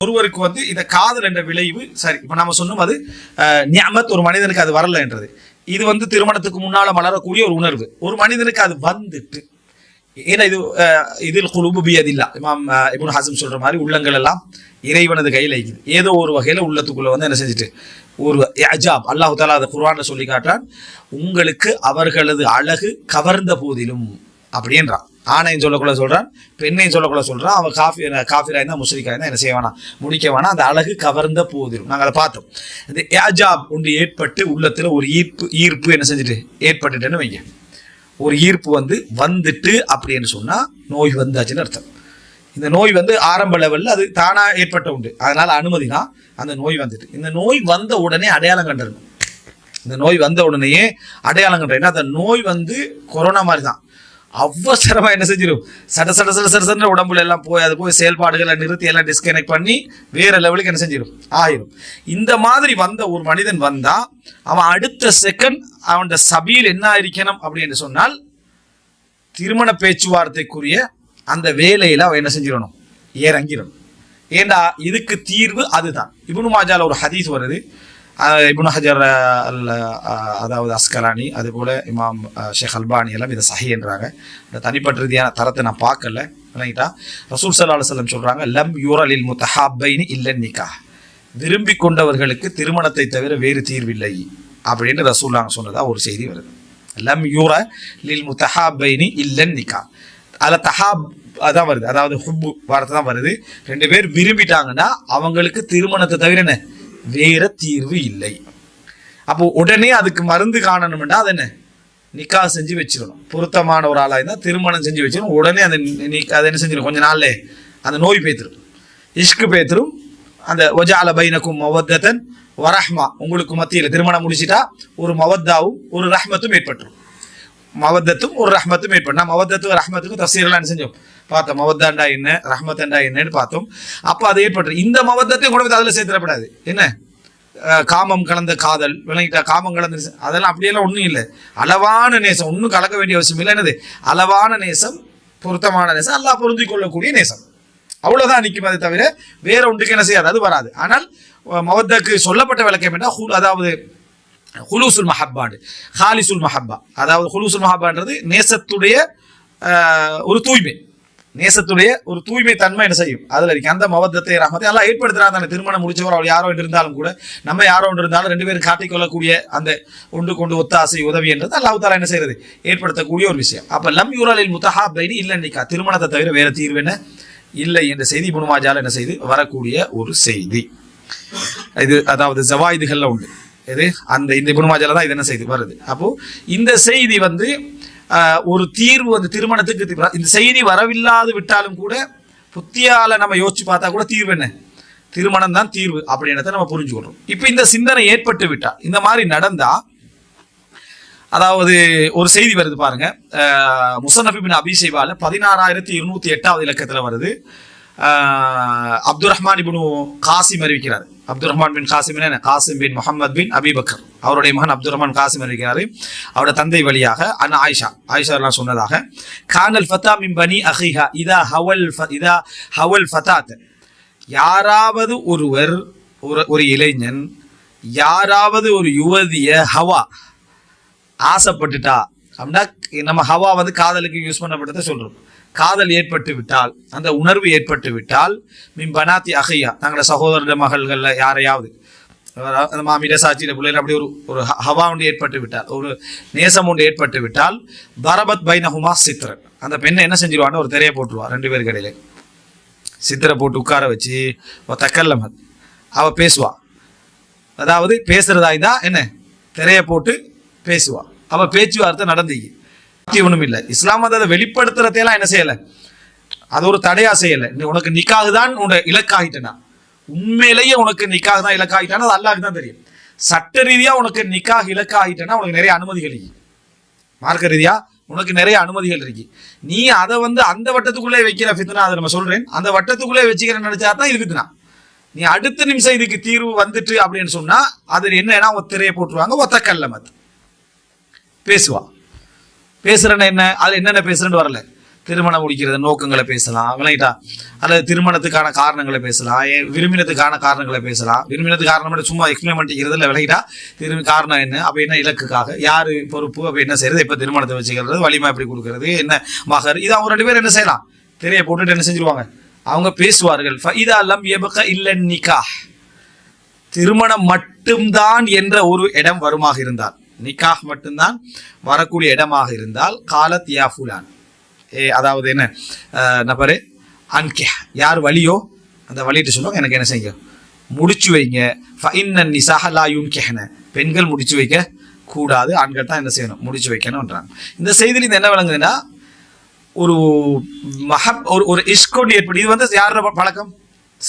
ஒருவருக்கு வந்து இந்த காதல் என்ற விளைவு சரி இப்போ நம்ம சொன்னோம் அது அஹ், நியமத் ஒரு மனிதனுக்கு அது வரல என்றது இது வந்து திருமணத்துக்கு முன்னால் மலரக்கூடிய ஒரு உணர்வு. ஒரு மனிதனுக்கு அது வந்துட்டு ஏன்னா இது இதில் குழுபு இமாம் இபுன் ஹாசம் சொல்கிற மாதிரி உள்ளங்கள் எல்லாம் இறைவனது கையில் இருக்குது. ஏதோ ஒரு வகையில் உள்ளத்துக்குள்ளே வந்து என்ன செஞ்சுட்டு ஒரு அஜாப் அல்லாஹு தாலா அதை குர்வானில் சொல்லி காட்டான் உங்களுக்கு அவர்களது அழகு கவர்ந்த போதிலும் அப்படின்றான். ஆணையும் சொல்லக்குள்ள சொல்கிறான் பெண்ணையும் சொல்லக்குள்ள சொல்கிறான் அவன் காஃபி காஃபிராய் தான் முஸ்லிக்காய் தான் என்ன செய்ய வேணாம். முடிக்க வேணாம். அந்த அழகு கவர்ந்த போதிலும் நாங்கள் அதை பார்த்தோம். இந்த ஏஜாப் ஒன்று ஏற்பட்டு உள்ளத்தில் ஒரு ஈர்ப்பு ஈர்ப்பு என்ன செஞ்சுட்டு? ஏற்பட்டுட்டேன்னு வைங்க. ஒரு ஈர்ப்பு வந்து வந்துட்டு அப்படின்னு சொன்னால் நோய் வந்தாச்சுன்னு அர்த்தம். இந்த நோய் வந்து ஆரம்ப லெவலில் அது தானாக ஏற்பட்ட உண்டு. அதனால அனுமதினா அந்த நோய் வந்துட்டு. இந்த நோய் வந்த உடனே அடையாளம் கண்டறணும் இந்த நோய் வந்த உடனேயே அடையாளம் கண்டறேன் அந்த நோய் வந்து கொரோனா மாதிரி தான். அவசரமா என்ன செஞ்சிடும் சட சட சட சட சட உடம்புல எல்லாம் போய் அது போய் செயல்பாடுகளை நிறுத்தி எல்லாம் டிஸ்கனெக்ட் பண்ணி வேற லெவலுக்கு என்ன செஞ்சிடும் ஆயிரும். இந்த மாதிரி வந்த ஒரு மனிதன் வந்தா அவன் அடுத்த செகண்ட் அவன் சபையில் என்ன இருக்கணும் அப்படின்னு சொன்னால் திருமண பேச்சுவார்த்தைக்குரிய அந்த வேலையில அவன் என்ன செஞ்சிடணும் இறங்கிடணும் ஏண்டா இதுக்கு தீர்வு அதுதான். இபுனு மாஜால ஒரு ஹதீஸ் வருது. இபுன் ஹஜர் அல் அதாவது அஸ்கலானி அதுபோல் இமாம் ஷேக் அல்பானி எல்லாம் இதை சஹின்றாங்க இந்த தனிப்பட்ட ரீதியான தரத்தை நான் பார்க்கல. விளங்கிட்டா? ரசூல் சல்லா அலுவலம் சொல்கிறாங்க லம் யூரலில் முத்தஹாபைனி இல்லன் நிக்கா விரும்பி கொண்டவர்களுக்கு திருமணத்தை தவிர வேறு தீர்வில்லை அப்படின்னு ரசூல்லாங்க சொன்னதா ஒரு செய்தி வருது. லம் யூர லில் முத்தஹாபைனி இல்லன் நிக்கா அதில் தஹாப் அதான் வருது. அதாவது ஹுப்பு வார்த்தை தான் வருது. ரெண்டு பேர் விரும்பிட்டாங்கன்னா அவங்களுக்கு திருமணத்தை தவிர என்ன? வேற தீர்வு இல்லை. அப்போ உடனே அதுக்கு மருந்து காணணும்னா அது என்ன நிக்கா செஞ்சு வச்சிடணும் பொருத்தமான ஒரு ஆளாக இருந்தால் திருமணம் செஞ்சு வச்சிடணும் உடனே அந்த நிக்கா அதை என்ன செஞ்சிடும் கொஞ்ச நாள்ல அந்த நோய் பேத்துரும். இஷ்கு பேத்துரும். அந்த ஒஜால பைனக்கும் மவத்தன் வரஹ்மா. உங்களுக்கு மத்தியில் திருமணம் முடிச்சிட்டா ஒரு மவத்தாவும் ஒரு ரஹ்மத்தும் ஏற்பட்டுரும். மவத்தத்தும் ஒரு ரஹ்மத்தும் ஏற்படும். நான் மவத்தத்துக்கும் ரஹ்மத்துக்கும் தஃசீரெல்லாம் என்ன செஞ்சோம்? பார்த்தோம். மவத்தாண்டா என்ன? ரஹ்மத்தண்டா என்னன்னு பார்த்தோம். அப்போ அது ஏற்பட்டு இந்த மவத்தத்தையும் கொண்டு போய் அதில் சேர்த்துடப்படாது. என்ன? காமம் கலந்த காதல் விளங்கிட்டா காமம் கலந்த நேசம், அதெல்லாம் அப்படியெல்லாம் ஒன்றும் இல்லை. அளவான நேசம். ஒன்றும் கலக்க வேண்டிய அவசியம் இல்லை. என்னது? அளவான நேசம் பொருத்தமான நேசம் அல்லாஹ் பொருந்தி கொள்ளக்கூடிய நேசம். அவ்வளோதான் நிற்கும் அதை தவிர வேற ஒன்றுக்கு என்ன செய்யாது அது வராது. ஆனால் மவத்தக்கு சொல்லப்பட்ட விளக்கம் என்ன? ஹுல் அதாவது ஹுலூசுல் மஹப்பாண்டு ஹாலிசுல் மஹப்பா. அதாவது ஹுலூசுல் மஹப்பான்றது நேசத்துடைய ஒரு தூய்மை. நேசத்துடைய ஒரு தூய்மை தன்மை என்ன செய்யும்? அதுல இருக்கு. அந்த மவத்தத்தை ரஹமத்தை எல்லாம் ஏற்படுத்துறாங்க தானே. திருமணம் முடிச்சவர் அவர் யாரோ இருந்தாலும் கூட நம்ம யாரோ இருந்தாலும் ரெண்டு பேரும் காட்டிக்கொள்ளக்கூடிய அந்த ஒன்று கொண்டு ஒத்தாசை உதவி என்றது அல்லாஹ் தாலா என்ன செய்யறது? ஏற்படுத்தக்கூடிய ஒரு விஷயம். அப்ப லம் யூரலில் முத்தஹா பைனி இல்லை நிக்கா திருமணத்தை தவிர வேற தீர்வு என்ன? இல்லை என்ற செய்தி முனுமாஜால என்ன செய்து? வரக்கூடிய ஒரு செய்தி. இது அதாவது ஜவாயிதுகள்ல உண்டு. இது அந்த இந்த புனுமாஜால தான் இது என்ன செய்து? வருது. அப்போ இந்த செய்தி வந்து ஒரு தீர்வு அந்த திருமணத்துக்கு இந்த செய்தி வரவில்லாது விட்டாலும் கூட புத்தியால நம்ம யோசிச்சு பார்த்தா கூட தீர்வு என்ன? திருமணம் தான் தீர்வு அப்படின்றத நம்ம புரிஞ்சுக்கிறோம் இப்போ இந்த சிந்தனை ஏற்பட்டு விட்டா இந்த மாதிரி நடந்தா அதாவது ஒரு செய்தி வருது பாருங்க. அஹ், அபிஷேவால பதினாறாயிரத்தி இருநூத்தி எட்டாவது இலக்கத்துல வருது. அப்துல் ரஹ்மான் இபின் காசிம் அறிவிக்கிறார். அப்துல் ரஹ்மான் பின் காசிம் என்ன? காசிம் பின் முகமது பின் அபிபக்கர் அவருடைய மகன் அப்துல் ரஹ்மான் காசிம் அறிவிக்கிறாரு. அவருடைய தந்தை வழியாக அண்ணா ஆயிஷா. ஆயிஷா எல்லாம் சொன்னதாக கானல் ஃபத்தா மின் பனி அஹிஹா இதா ஹவல் ஃப- இதா ஹவல் ஃபதாத். யாராவது ஒருவர் ஒரு ஒரு இளைஞன் யாராவது ஒரு யுவதிய ஹவா ஆசைப்பட்டுட்டா அப்படின்னா நம்ம ஹவா வந்து காதலுக்கு யூஸ் பண்ணப்பட்டதை சொல்கிறோம் காதல் ஏற்பட்டு விட்டால் அந்த உணர்வு ஏற்பட்டு விட்டால் மின் பனாத்தி அகையா தங்களோட சகோதர மகள்களில் யாரையாவது அந்த மாமியிட சாட்சியிட பிள்ளைகள் அப்படி ஒரு ஒரு ஹ- ஹவா ஒன்று ஏற்பட்டு விட்டால் ஒரு நேசம் ஒன்று ஏற்பட்டு விட்டால் பரபத் பைனஹுமா சித்திரன் அந்த பெண்ணை என்ன செஞ்சிருவான்னு ஒரு திரையை போட்டுருவா ரெண்டு பேருக்கு இடையில. சித்திரை போட்டு உட்கார வச்சு தக்கல்லமன் அவள் பேசுவா. அதாவது பேசுகிறதா இருந்தால் என்ன? திரையை போட்டு பேசுவா. அவள் பேச்சுவார்த்தை நடந்தீங்க ஒன்றும் இல்லை. இஸ்லாம் வந்து அதை வெளிப்படுத்துறதையெல்லாம் என்ன செய்யலை? அது ஒரு தடையா செய்யலை. உனக்கு நிக்காக தான் உன்னோட இலக்காகிட்டனா உண்மையிலேயே உனக்கு நிக்காக தான் இலக்காகிட்டானா அது அல்லாஹ் தான் தெரியும். சட்ட ரீதியா உனக்கு நிக்காக இலக்காகிட்டனா உனக்கு நிறைய அனுமதிகள் இருக்கு. மார்க்க ரீதியா உனக்கு நிறைய அனுமதிகள் இருக்கு. நீ அதை வந்து அந்த வட்டத்துக்குள்ளே வைக்கிற ஃபித்னா அதை நம்ம சொல்றேன். அந்த வட்டத்துக்குள்ளே வச்சுக்கிறேன்னு நினைச்சா தான் இது ஃபித்னா. நீ அடுத்த நிமிஷம் இதுக்கு தீர்வு வந்துட்டு அப்படின்னு சொன்னா அது என்னன்னா ஒரு திரையை போட்டுருவாங்க. ஒத்த கல்லமத் பேசுவா. பேசுறேன்னா என்ன? அதில் என்னென்ன பேசுறேன்னு வரல. திருமணம் முடிக்கிறது நோக்கங்களை பேசலாம் விளங்கிட்டா? அல்லது திருமணத்துக்கான காரணங்களை பேசலாம் ஏன் விரும்பினத்துக்கான காரணங்களை பேசலாம். விரும்பினது காரணம் சும்மா எக்ஸ்பிளைன் பண்ணிக்கிறது இல்லை விளங்கிட்டா? திரும்பி காரணம் என்ன? அப்போ என்ன இலக்குக்காக? யார் பொறுப்பு? அப்போ என்ன செய்யறது? எப்போ திருமணத்தை வச்சுக்கிறது? வலிமை எப்படி கொடுக்கறது? என்ன மகர்? இது அவங்க ரெண்டு பேரும் என்ன செய்யலாம்? திரையை போட்டுட்டு என்ன செஞ்சிருவாங்க? அவங்க பேசுவார்கள். இதா லம் எபக இல்லை நிக்கா திருமணம் மட்டும்தான் என்ற ஒரு இடம் வருமாக இருந்தால். நிக்காஹ் மட்டும்தான் வரக்கூடிய இடமாக இருந்தால் காலத் யா ஃபுலான். ஏ அதாவது என்ன? நபரு அன்கே யார் வழியோ அந்த வழிட்டு சொல்லுவாங்க எனக்கு என்ன செய்யும் முடிச்சு வைங்க. ஃபைன்னன் நிசாஹ லா பெண்கள் முடிச்சு வைக்க கூடாது ஆண்கள் தான் என்ன செய்யணும்? முடிச்சு வைக்கணும்ன்றாங்க. இந்த செய்தியில் இது என்ன விளங்குதுன்னா ஒரு மஹப் ஒரு ஒரு இஷ்கொண்டு ஏற்படும். இது வந்து யாரோட பழக்கம்?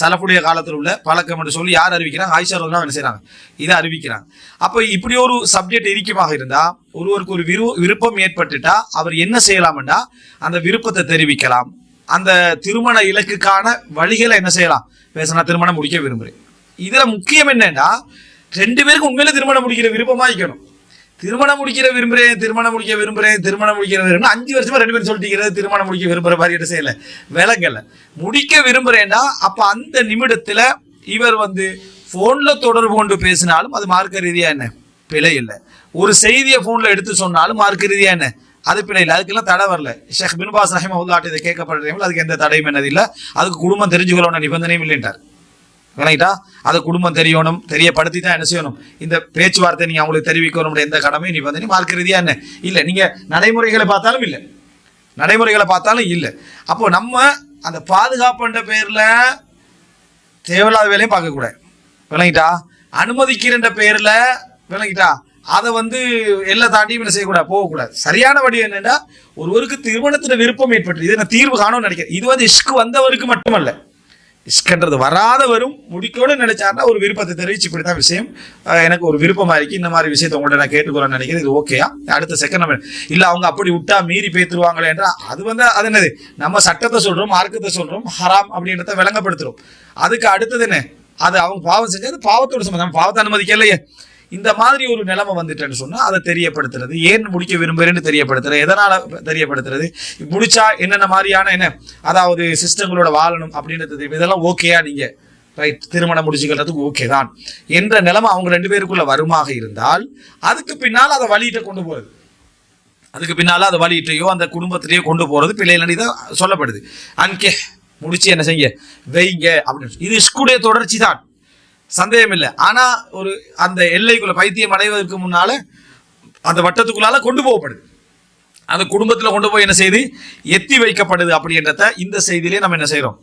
சலஃபுடைய காலத்தில் உள்ள பழக்கம் என்று சொல்லி யார் அறிவிக்கிறாங்க? ஆயிஷா ரோஜா என்ன செய்கிறாங்க இதை அறிவிக்கிறாங்க. அப்போ இப்படி ஒரு சப்ஜெக்ட் இருக்கமாக இருந்தால் ஒருவருக்கு ஒரு விரு விருப்பம் ஏற்பட்டுட்டா அவர் என்ன செய்யலாம்னா அந்த விருப்பத்தை தெரிவிக்கலாம். அந்த திருமண இலக்குக்கான வழிகளை என்ன செய்யலாம்? பேசினா திருமணம் முடிக்க விரும்புகிறேன் இதில் முக்கியம் என்னன்னா ரெண்டு பேருக்கும் உண்மையில திருமணம் முடிக்கிற விருப்பமா இருக்கணும். திருமணம் முடிக்கிற விரும்புறேன் திருமணம் முடிக்க விரும்புறேன் திருமணம் முடிக்கிற விரும்புறேன் அஞ்சு வருஷமா ரெண்டு பேரும் சொல்லிட்டு திருமணம் முடிக்க விரும்புற மாதிரி என்ன செய்யல. விளங்கல. முடிக்க விரும்புறேன்னா அப்ப அந்த நிமிடத்துல இவர் வந்து போன்ல தொடர்பு கொண்டு பேசினாலும் அது மார்க்க ரீதியா என்ன? பிழை இல்லை. ஒரு செய்தியை போன்ல எடுத்து சொன்னாலும் மார்க்க ரீதியா என்ன? அது பிழை இல்லை. அதுக்கெல்லாம் தடை வரல. ஷேக் பின்பாஸ் ரஹிம் உள்ளாட்டு இதை கேட்கப்படுறீங்களோ? அதுக்கு எந்த தடையும் என்னது இல்லை. அதுக்கு குடும்பம் தெரிஞ்சுக்கணும் நிபந்தனையும் இல்லைன்றார். விளங்கிட்டா அதை குடும்பம் தெரியணும் தெரியப்படுத்தி தான் என்ன செய்யணும்? இந்த பேச்சுவார்த்தை நீங்கள் அவங்களுக்கு தெரிவிக்கணும் எந்த கடமையும் நீ வந்து மார்க்க ரீதியாக என்ன? இல்லை நீங்கள் நடைமுறைகளை பார்த்தாலும் இல்லை. நடைமுறைகளை பார்த்தாலும் இல்லை. அப்போ நம்ம அந்த பாதுகாப்புன்ற பேரில் தேவையில்லாத வேலையும் பார்க்கக்கூடாது விளங்கிட்டா? அனுமதிக்கிறன்ற பேரில் விளங்கிட்டா? அதை வந்து எல்லா தாண்டியும் என்ன செய்யக்கூடாது போகக்கூடாது சரியான வழி என்னென்னா ஒருவருக்கு திருமணத்தில் விருப்பம் ஏற்பட்டு இது நான் தீர்வு காணும்னு நினைக்கிறேன். இது வந்து இஷ்கு வந்தவருக்கு மட்டுமல்ல. இஷ்கன்றது வராதவரும் முடிக்கணும்னு நினைச்சாருன்னா ஒரு விருப்பத்தை தெரிவிச்சு இப்படி தான் விஷயம். எனக்கு ஒரு விருப்பமா இருக்கு. இந்த மாதிரி விஷயத்தை உங்கள்ட்ட நான் கேட்டுக்கிறேன்னு நினைக்கிறேன். இது ஓகேயா? அடுத்த செகண்ட் நம்ம இல்ல அவங்க அப்படி விட்டா மீறி பேத்துருவாங்களே என்றா அது வந்து அது என்னது? நம்ம சட்டத்தை சொல்றோம் மார்க்கத்தை சொல்றோம் ஹராம் அப்படின்றத விளங்கப்படுத்துறோம். அதுக்கு அடுத்தது என்ன? அது அவங்க பாவம் செஞ்சது பாவத்தோட சம்பந்தம். பாவத்தை பாவத்தை அனுமதிக்கலையே. இந்த மாதிரி ஒரு நிலைமை வந்துட்டேன்னு சொன்னால் அதை தெரியப்படுத்துறது. ஏன் முடிக்க விரும்புறேன்னு தெரியப்படுத்துறது. எதனால் தெரியப்படுத்துறது? முடிச்சா என்னென்ன மாதிரியான என்ன? அதாவது சிஸ்டங்களோட வாழணும் அப்படின்றது இதெல்லாம் ஓகேயா நீங்கள் ரைட் திருமணம் முடிச்சுக்கிறதுக்கு ஓகே தான். என்ற நிலைமை அவங்க ரெண்டு பேருக்குள்ள வருமாக இருந்தால் அதுக்கு பின்னால் அதை வழியிட்ட கொண்டு போகிறது அதுக்கு பின்னால் அதை வழியிட்டையோ அந்த குடும்பத்திலேயோ கொண்டு போகிறது பிள்ளைகள் தான் சொல்லப்படுது. அன்கே முடிச்சு என்ன செய்ய வைங்க அப்படின்னு. இது இஸ்குடைய தொடர்ச்சி தான். சந்தேகம் இல்லை ஆனா ஒரு அந்த எல்லைக்குள்ள பைத்தியம் அடைவதற்கு முன்னால அந்த வட்டத்துக்குள்ளால கொண்டு போகப்படுது. அந்த குடும்பத்துல கொண்டு போய் என்ன செய்து? எத்தி வைக்கப்படுது அப்படின்றத இந்த செய்தியிலே நம்ம என்ன செய்கிறோம்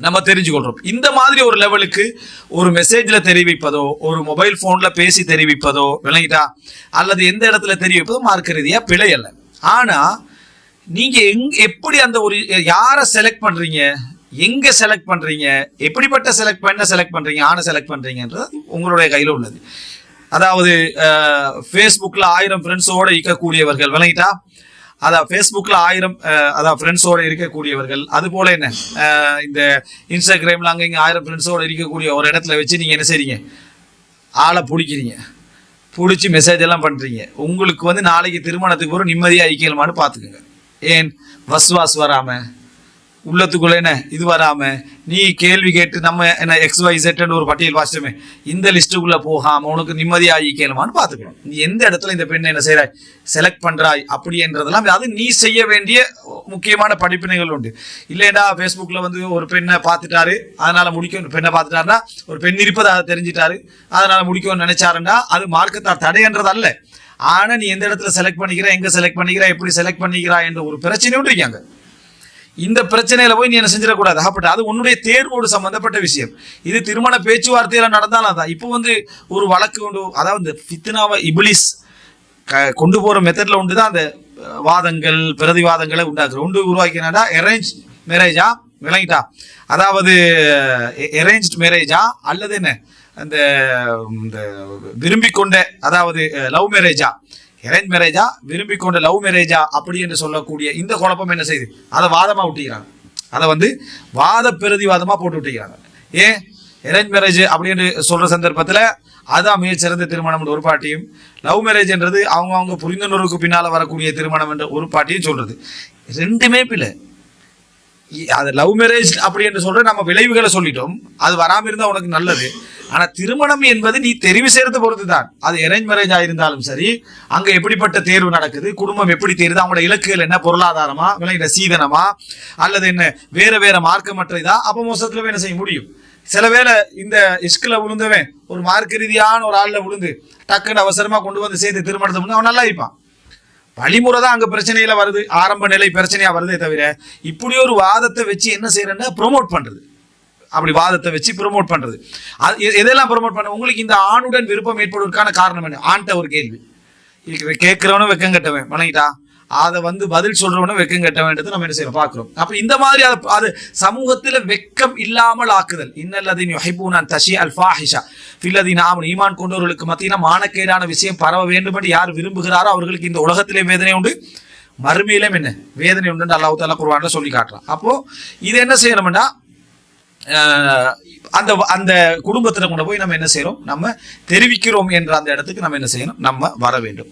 நம்ம தெரிஞ்சுக்கொள்றோம் இந்த மாதிரி ஒரு லெவலுக்கு ஒரு மெசேஜ்ல தெரிவிப்பதோ ஒரு மொபைல் போன்ல பேசி தெரிவிப்பதோ விளங்கிட்டா அல்லது எந்த இடத்துல தெரிவிப்பதோ மார்க்க ரீதியா பிழை அல்ல. ஆனா நீங்க எங் எப்படி அந்த ஒரு யாரை செலக்ட் பண்றீங்க? எங்க செலக்ட் பண்றீங்க? எப்படிப்பட்ட செலக்ட் பண்ண செலக்ட் பண்றீங்க? ஆணை செலக்ட் பண்றீங்கன்றது உங்களுடைய கையில உள்ளது. அதாவது ஃபேஸ்புக்கில் ஆயிரம் ஃப்ரெண்ட்ஸோடு இருக்கக்கூடியவர்கள் விளங்கிட்டா? அதான் ஃபேஸ்புக்கில் ஆயிரம் அதான் ஃப்ரெண்ட்ஸோடு இருக்கக்கூடியவர்கள். அது போல என்ன? இந்த இன்ஸ்டாகிராமில் அங்கே இங்கே ஆயிரம் ஃப்ரெண்ட்ஸோடு இருக்கக்கூடிய ஒரு இடத்துல வச்சு நீங்கள் என்ன செய்றீங்க? ஆளை பிடிக்கிறீங்க. பிடிச்சி மெசேஜ் எல்லாம் பண்ணுறீங்க உங்களுக்கு வந்து நாளைக்கு திருமணத்துக்கு ஒரு நிம்மதியாக ஐக்கியமானு பார்த்துக்குங்க. ஏன்? வஸ்வாஸ் வராமல் உள்ளத்துக்குள்ள என்ன? இது வராம நீ கேள்வி கேட்டு நம்ம என்ன எக்ஸ் ஒய் செட்னு ஒரு பட்டியல் வாசிச்சோமே இந்த லிஸ்ட்டுக்குள்ள போகாம உனக்கு நிம்மதியாகி கேளுமான்னு பார்த்துக்கணும். நீ எந்த இடத்துல இந்த பெண்ணை என்ன செய்யறாய் செலக்ட் பண்றாய் அப்படின்றதெல்லாம் அது நீ செய்ய வேண்டிய முக்கியமான படிப்பினைகள் உண்டு. இல்லைடா ஃபேஸ்புக்கில் வந்து ஒரு பெண்ணை பார்த்துட்டாரு அதனால முடிக்கும். பெண்ணை பார்த்துட்டாருன்னா ஒரு பெண் இருப்பதை அதை தெரிஞ்சிட்டாரு அதனால முடிக்கும்னு நினைச்சாருன்னா அது மார்க்கத்தார் தடைன்றது அல்ல ஆனால் நீ எந்த இடத்துல செலக்ட் பண்ணிக்கிற எங்கே செலக்ட் பண்ணிக்கிறா எப்படி செலக்ட் பண்ணிக்கிறா என்ற ஒரு பிரச்சனையும் இருக்காங்க இந்த பிரச்சனையில போய் நீ என்ன செஞ்சிடக்கூடாது. அப்படி அது உன்னுடைய தேர்வோடு சம்பந்தப்பட்ட விஷயம். இது திருமண பேச்சுவார்த்தையில நடந்தாலும் அதான். இப்போ வந்து ஒரு வழக்கு கொண்டு அதாவது இந்த ஃபித்னாவை இபிலிஸ் க- கொண்டு போற மெத்தட்ல உண்டு தான் அந்த வாதங்கள் பிரதிவாதங்களை உண்டாக்குற உண்டு உருவாக்கினாடா அரேஞ்ச் மேரேஜா விளங்கிட்டா. அதாவது அரேஞ்ச் மேரேஜா அல்லது என்ன? அந்த இந்த விரும்பி கொண்ட அதாவது லவ் மேரேஜா அரேஞ்ச் மேரேஜா விரும்பி கொண்ட லவ் மேரேஜா அப்படி என்று சொல்லக்கூடிய இந்த குழப்பம் என்ன செய்யுது அதை வாதமாக விட்டுக்கிறாங்க அதை வந்து வாத பிரதிவாதமாக போட்டு விட்டுக்கிறாங்க ஏன்? அரேஞ்ச் மேரேஜ் அப்படின்னு சொல்கிற சந்தர்ப்பத்தில் அதுதான் மிகச்சிறந்த திருமணம் ஒரு பாட்டியும் லவ் மேரேஜ்ன்றது அவங்க அவங்க புரிந்துணர்வுக்கு பின்னால் வரக்கூடிய திருமணம் என்ற ஒரு பாட்டியும் சொல்கிறது ரெண்டுமே பிள்ளை அது லவ் மேரேஜ் அப்படி என்று சொல்ற நம்ம விளைவுகளை சொல்லிட்டோம். அது வராம இருந்தா உனக்கு நல்லது. ஆனா திருமணம் என்பது நீ தெரிவு செய்யறது பொறுத்து தான் அது அரேஞ்ச் மேரேஜ் ஆயிருந்தாலும் சரி அங்க எப்படிப்பட்ட தேர்வு நடக்குது குடும்பம் எப்படி தேருது அவங்களோட இலக்குகள் என்ன பொருளாதாரமா விளையிட சீதனமா அல்லது என்ன வேற வேற மார்க்கமற்ற இதா அப்ப மோசத்துல என்ன செய்ய முடியும். சில வேளை இந்த இஷ்கில் விழுந்தவன் ஒரு மார்க்க ரீதியான ஒரு ஆளில் விழுந்து டக்குன்னு அவசரமாக கொண்டு வந்து சேர்த்து திருமணத்தை பண்ணி அவன் நல்லா இருப்பான். வழிமுறை தான் அங்க பிரச்சனையில வருது. ஆரம்ப நிலை பிரச்சனையா வருதே தவிர இப்படி ஒரு வாதத்தை வச்சு என்ன செய்யறேன்னா ப்ரோமோட் பண்றது. அப்படி வாதத்தை வச்சு ப்ரோமோட் பண்றது. அது எதெல்லாம் ப்ரோமோட் பண்ண உங்களுக்கு இந்த ஆணுடன் விருப்பம் ஏற்படுவதற்கான காரணம் என்ன? ஆண்ட ஒரு கேள்வி. இதுக்கு கேட்கிறவனும் வெக்கம் கட்டவன். வணங்கிட்டா? அதை வந்து பதில் சொல்றவனும் வெக்கம் வேண்டியது நம்ம என்ன செய்யறோம்? பார்க்கிறோம். அப்ப இந்த மாதிரி அது அது சமூகத்துல வெக்கம் இல்லாமல் ஆக்குதல். இன்னல்லதின் யுஹிபூனான் தஷி அல் ஃபாஹிஷா. ஃபில்லதீன் ஆமன் ஈமான் கொண்டவர்களுக்கு மத்தியினா மானக்கேடான விஷயம் பரவ வேண்டும் என்று யார் விரும்புகிறாரோ அவர்களுக்கு இந்த உலகத்திலே வேதனை உண்டு. மறுமையிலும் என்ன? வேதனை உண்டு அல்லாஹு தாலா குர்ஆன்ல சொல்லி காட்டுறான். அப்போ இது என்ன செய்யணும்னா அந்த அந்த குடும்பத்தில் கொண்டு போய் நம்ம என்ன செய்யறோம்? நம்ம தெரிவிக்கிறோம் என்ற அந்த இடத்துக்கு நம்ம என்ன செய்யணும்? நம்ம வர வேண்டும்.